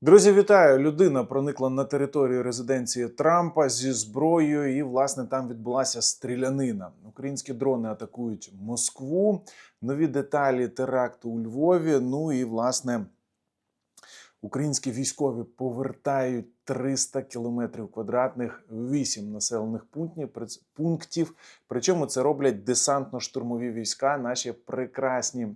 Друзі, вітаю! Людина проникла на територію резиденції Трампа зі зброєю, і власне там відбулася стрілянина. Українські дрони атакують Москву. Нові деталі теракту у Львові. Ну і власне українські військові повертають 300 кілометрів квадратних, 8 населених пунктів. пунктів. Причому це роблять десантно-штурмові війська, наші прекрасні.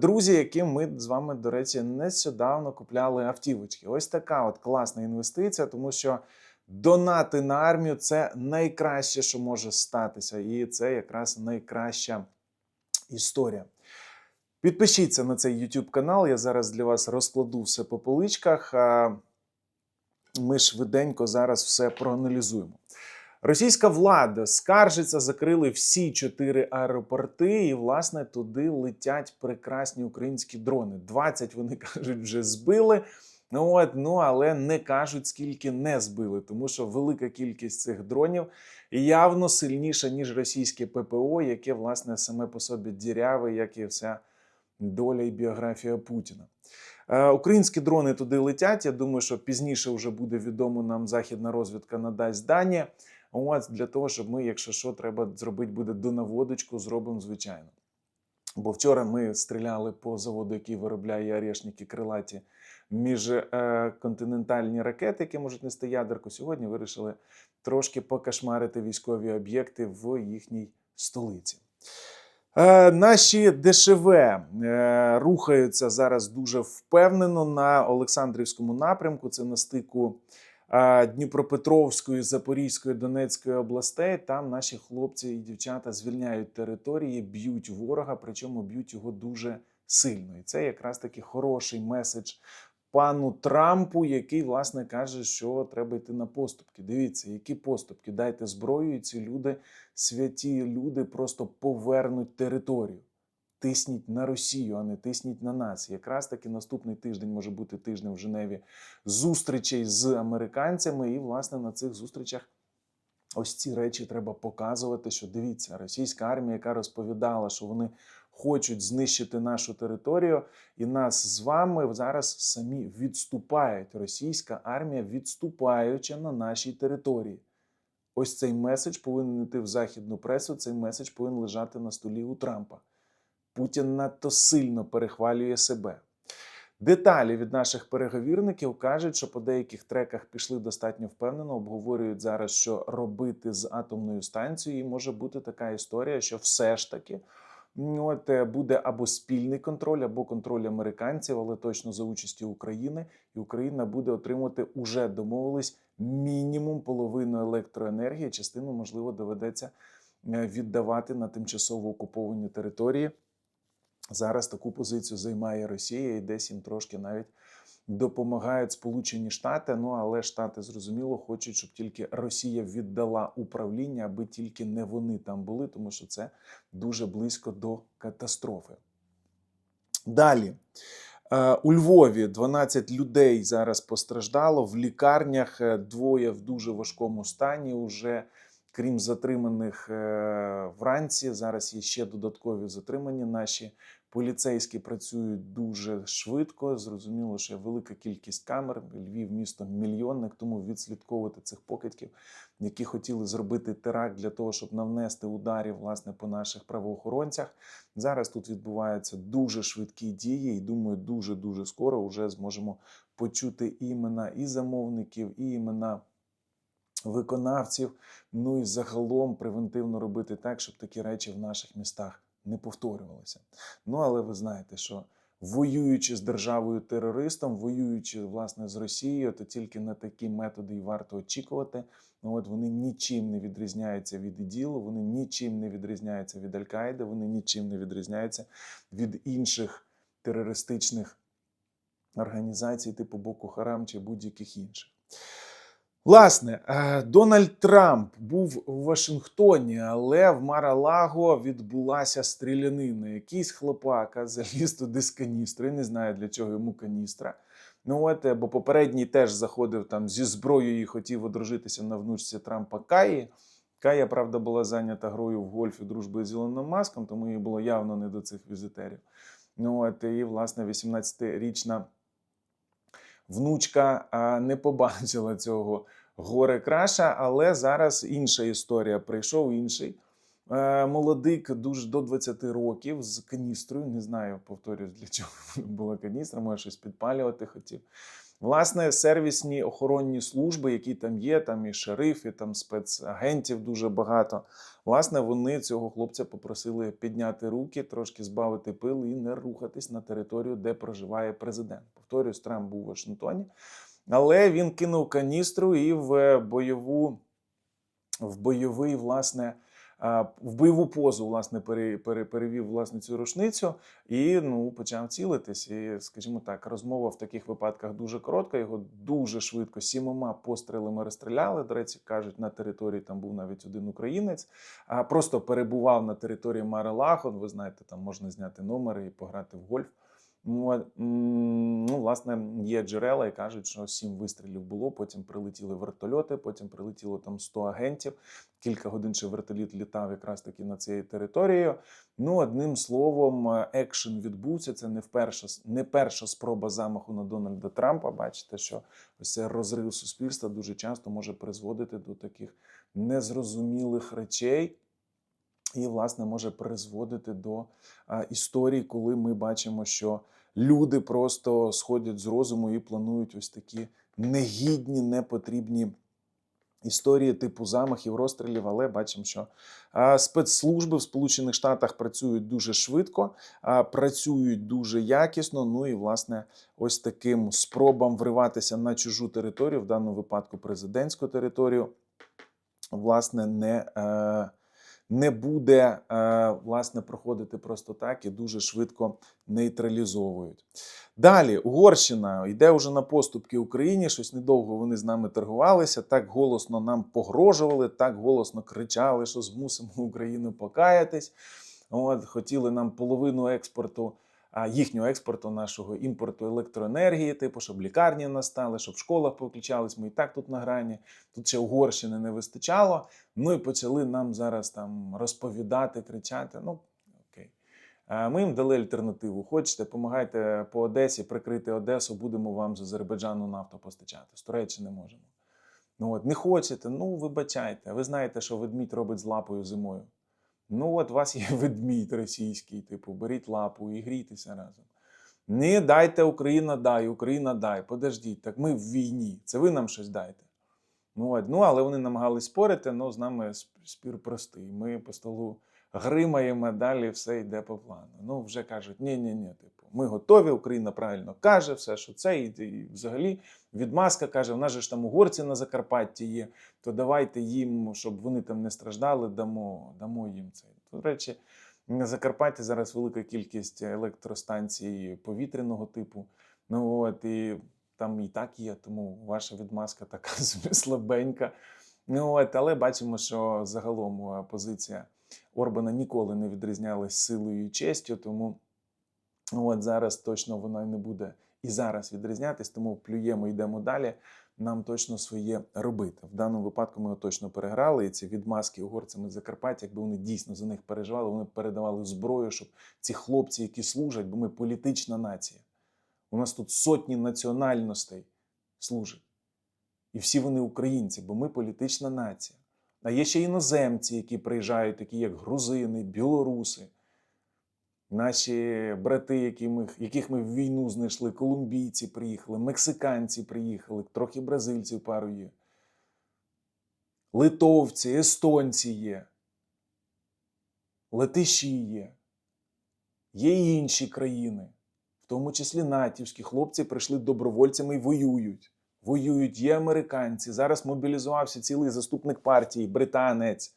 Друзі, яким ми з вами, до речі, нещодавно купляли автівочки. Ось така от класна інвестиція, тому що донати на армію це найкраще, що може статися, і це якраз найкраща історія. Підпишіться на цей YouTube канал. Я зараз для вас розкладу все по поличках. Ми швиденько зараз все проаналізуємо. Російська влада скаржиться, закрили всі чотири аеропорти, і власне туди летять прекрасні українські дрони. 20, вони кажуть, вже збили. Ну от, ну але не кажуть, скільки не збили, тому що велика кількість цих дронів явно сильніша, ніж російське ППО, яке власне саме по собі діряве, як і вся доля і біографія Путіна. Е, Українські дрони туди летять. Я думаю, що пізніше вже буде відомо нам західна розвідка надасть дані. От для того, щоб ми, якщо що, треба зробити буде донаводочку, зробимо звичайно. Бо вчора ми стріляли по заводу, який виробляє орешники крилаті міжконтинентальні ракети, які можуть нести ядерку. Сьогодні вирішили трошки покашмарити військові об'єкти в їхній столиці. Е, Наші ДШВ е, рухаються зараз дуже впевнено на Олександрівському напрямку. Це на стику е, Дніпропетровської, Запорізької, Донецької областей. Там наші хлопці і дівчата звільняють території, б'ють ворога, причому б'ють його дуже сильно. І це якраз таки хороший меседж пану Трампу, який власне каже, що треба йти на поступки. Дивіться, які поступки. Дайте зброю, і ці люди, святі люди, просто повернуть територію. Тисніть на Росію, а не тисніть на нас. Якраз таки наступний тиждень може бути тижнем в Женеві зустрічей з американцями, і власне на цих зустрічах. Ось ці речі треба показувати, що дивіться, російська армія, яка розповідала, що вони хочуть знищити нашу територію, і нас з вами зараз самі відступають. Російська армія відступаючи на нашій території. Ось цей меседж повинен йти в західну пресу. Цей меседж повинен лежати на столі у Трампа. Путін надто сильно перехвалює себе. Деталі від наших переговірників кажуть, що по деяких треках пішли достатньо впевнено. Обговорюють зараз, що робити з атомною станцією. Може бути така історія, що все ж таки от, е, буде або спільний контроль, або контроль американців, але точно за участі України. І Україна буде отримувати уже домовились мінімум половину електроенергії. Частину можливо доведеться е, віддавати на тимчасово окуповані території. Зараз таку позицію займає Росія, і десь їм трошки навіть допомагають Сполучені Штати. Ну але Штати зрозуміло хочуть, щоб тільки Росія віддала управління, аби тільки не вони там були, тому що це дуже близько до катастрофи. Далі. Е, У Львові 12 людей зараз постраждало в лікарнях. е, Двоє в дуже важкому стані. Уже крім затриманих е, вранці. Зараз є ще додаткові затримані. Наші поліцейські працюють дуже швидко. Зрозуміло, що велика кількість камер. Львів місто мільйонник, тому відслідковувати цих покидьків, які хотіли зробити теракт для того, щоб навнести ударів власне по наших правоохоронцях. Зараз тут відбуваються дуже швидкі дії, і думаю, дуже дуже скоро вже зможемо почути імена і замовників, і імена виконавців. Ну і загалом превентивно робити так, щоб такі речі в наших містах не повторювалися. Ну але ви знаєте, що воюючи з державою терористом, воюючи власне з Росією, то тільки на такі методи і варто очікувати. Ну от вони нічим не відрізняються від іділу, вони нічим не відрізняються від Аль-Каїди, вони нічим не відрізняються від інших терористичних організацій, типу Боку Харам чи будь-яких інших. Власне, е, Дональд Трамп був у Вашингтоні, але в Маралаго відбулася стрілянина. Якийсь хлопака заліз туди з каністри. Не знаю для чого йому каністра. Ну от, е, бо попередній теж заходив там зі зброєю і хотів одружитися на внучці Трампа Каї. Кая, правда, була зайнята грою в гольфі дружби з Ілоном Маском, тому їй було явно не до цих візитерів. Ну от і власне 18-річна внучка не побачила цього горе краша, але зараз інша історія. Прийшов інший молодик, дуже до 20 років з каністрою. Не знаю, повторюсь, для чого була каністра, може щось підпалювати хотів. Власне, сервісні охоронні служби, які там є, там і шериф, і там спецагентів дуже багато. Власне, вони цього хлопця попросили підняти руки, трошки збавити пил і не рухатись на територію, де проживає президент. Повторюсь, Трамп був у Вашингтоні, але він кинув каністру і в бойову, в бойовий, власне. В бойову позу власне пере- пере- перевів власне цю рушницю і ну почав цілитись. І, скажімо так, розмова в таких випадках дуже коротка. Його дуже швидко сімома пострілами розстріляли. До речі, кажуть, на території там був навіть один українець, а просто перебував на території Мари-Лаго. Ви знаєте, там можна зняти номери і пограти в гольф. Ну, власне, є джерела і кажуть, що сім вистрілів було. Потім прилетіли вертольоти, потім прилетіло там 100 агентів. Кілька годин ще вертоліт літав якраз таки на цією територією. Ну, одним словом, е, екшен відбувся. Це не вперше не перша спроба замаху на Дональда Трампа. Бачите, що ось розрив суспільства дуже часто може призводити до таких незрозумілих речей. І, власне, може призводити до а, історій, коли ми бачимо, що люди просто сходять з розуму і планують ось такі негідні, непотрібні історії типу замахів, розстрілів. Але бачимо, що спецслужби в Сполучених Штатах працюють дуже швидко, працюють дуже якісно. Ну і власне, ось таким спробам вриватися на чужу територію, в даному випадку президентську територію, власне, не. Не буде е, власне проходити просто так і дуже швидко нейтралізовують. Далі Угорщина йде вже на поступки Україні. Щось недовго вони з нами торгувалися. Так голосно нам погрожували, так голосно кричали, що змусимо Україну покаятись. От хотіли нам половину експорту. Їхнього експорту, нашого імпорту електроенергії, типу, щоб лікарні настали, щоб в школах повключались. Ми і так тут на грані. Тут ще Угорщини не вистачало. Ну і почали нам зараз там розповідати, кричати. Ну окей. Ми їм дали альтернативу. Хочете, допомагайте по Одесі, прикрити Одесу, будемо вам з Азербайджану нафту постачати. З Туреччини можемо. Ну от не хочете, ну вибачайте. Ви знаєте, що ведмідь робить з лапою зимою. Ну, от у вас є ведмідь російський, типу, беріть лапу і грійтеся разом. Не дайте Україна дай, Україна дай. Подождіть, так ми в війні. Це ви нам щось дайте. Ну, от, ну але вони намагались спорити, але з нами спір простий. Ми по столу гримаємо, далі все йде по плану. Ну, вже кажуть, ні, ні, ні, типу, ми готові, Україна правильно каже, все, що це, і, і взагалі відмазка каже, в нас же ж там угорці на Закарпатті є, то давайте їм, щоб вони там не страждали, дамо, дамо їм це. До речі, на Закарпатті зараз велика кількість електростанцій повітряного типу. Ну от і там і так є, тому ваша відмазка така слабенька. Ну от, але бачимо, що загалом позиція Орбана ніколи не відрізнялась силою і честю, тому от зараз точно вона не буде і зараз відрізнятись, тому плюємо, йдемо далі. Нам точно своє робити. В даному випадку ми його точно переграли. І ці відмазки угорцями з Закарпаття, якби вони дійсно за них переживали, вони передавали зброю, щоб ці хлопці, які служать, бо ми політична нація. У нас тут сотні національностей служать. І всі вони українці, бо ми політична нація. А є ще іноземці, які приїжджають, такі як грузини, білоруси, наші брати, які ми, яких ми в війну знайшли, колумбійці приїхали, мексиканці приїхали, трохи бразильців пару є. Литовці, естонці є. Латиші є. Є й інші країни, в тому числі натівські хлопці прийшли добровольцями і воюють. Воюють, є американці. Зараз мобілізувався цілий заступник партії, британець.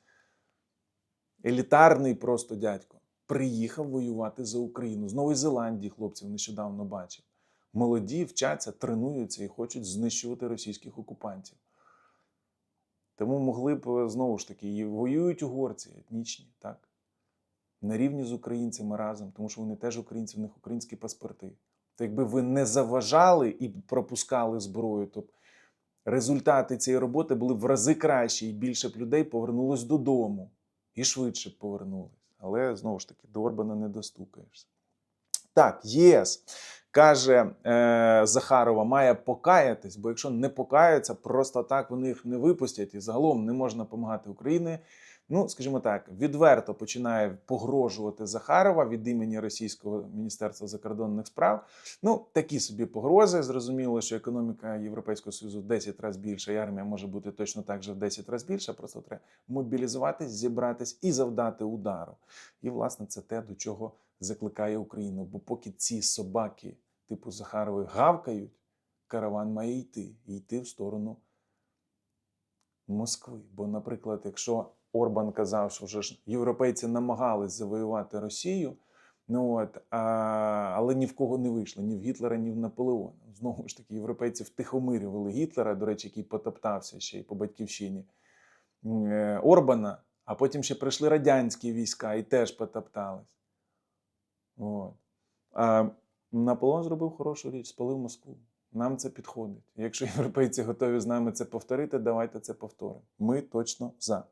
Елітарний просто дядько. Приїхав воювати за Україну. З Нової Зеландії хлопців нещодавно бачив. Молоді вчаться, тренуються і хочуть знищувати російських окупантів. Тому могли б знову ж таки воюють угорці етнічні, так? На рівні з українцями разом, тому що вони теж українці, в них українські паспорти. То якби ви не заважали і пропускали зброю, то результати цієї роботи були в рази кращі, і більше б людей повернулось додому і швидше б повернулись. Але знову ж таки, до Орбана не достукаєшся. Так, ЄС каже е, Захарова, має покаятись, бо якщо не покаються, просто так вони їх не випустять і загалом не можна допомагати Україні. Ну, скажімо так, відверто починає погрожувати Захарова від імені Російського міністерства закордонних справ. Ну, такі собі погрози. Зрозуміло, що економіка Європейського Союзу в 10 разів більша, і армія може бути точно так же в 10 разів більша. Просто треба мобілізуватись, зібратись і завдати удару. І, власне, це те, до чого закликає Україну. Бо поки ці собаки, типу Захарової, гавкають, караван має йти і йти в сторону Москви. Бо, наприклад, якщо Орбан казав, що вже ж європейці намагались завоювати Росію, ну от, а, але ні в кого не вийшло, ні в Гітлера, ні в Наполеона. Знову ж таки, європейці втихомирювали Гітлера, до речі, який потоптався ще й по батьківщині е, Орбана, а потім ще прийшли радянські війська і теж потоптались. От. А Наполеон зробив хорошу річ, спалив Москву. Нам це підходить. Якщо європейці готові з нами це повторити, давайте це повторимо. Ми точно за.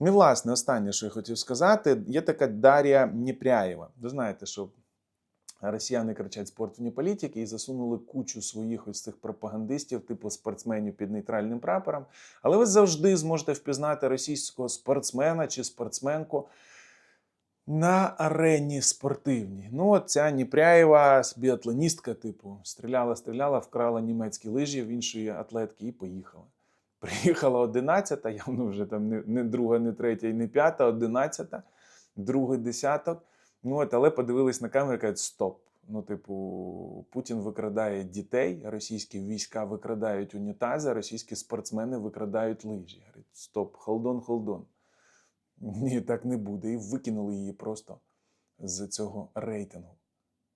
Ну, власне, останнє, що я хотів сказати, є така Дар'я Нєпряєва. Ви знаєте, що росіяни кричать спортивні політики і засунули кучу своїх ось цих пропагандистів, типу спортсменів під нейтральним прапором. Але ви завжди зможете впізнати російського спортсмена чи спортсменку на арені спортивній. Ну, от ця Ніпряєва, біатлоністка, типу, стріляла, стріляла, вкрала німецькі лижі в іншої атлетки і поїхала. Приїхала 11, явно вже там не, не друга, не третя і не п'ята, 11, другий десяток. Ну, от, але подивились на камеру і кажуть, стоп. Ну, типу, Путін викрадає дітей, російські війська викрадають унітази, російські спортсмени викрадають лижі. Говорить, стоп, холдон, холдон. Ні, так не буде. І викинули її просто з цього рейтингу.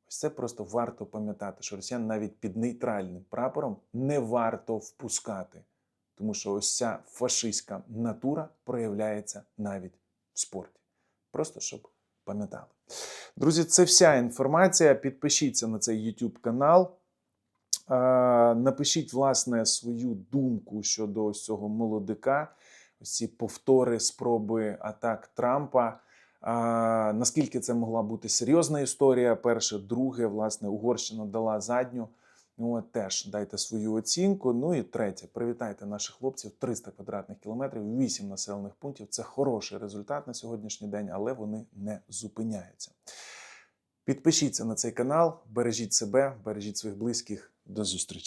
Ось це просто варто пам'ятати, що росіян навіть під нейтральним прапором не варто впускати. Тому що ось ця фашистська натура проявляється навіть в спорті. Просто щоб пам'ятали. Друзі, це вся інформація. Підпишіться на цей YouTube канал. Напишіть, власне, свою думку щодо ось цього молодика, ось ці повтори, спроби атак Трампа. А, наскільки це могла бути серйозна історія? Перше, друге, власне, Угорщина дала задню. Ну, от теж дайте свою оцінку. Ну і третє, привітайте наших хлопців 300 квадратних кілометрів, 8 населених пунктів. Це хороший результат на сьогоднішній день, але вони не зупиняються. Підпишіться на цей канал, бережіть себе, бережіть своїх близьких. До зустрічі.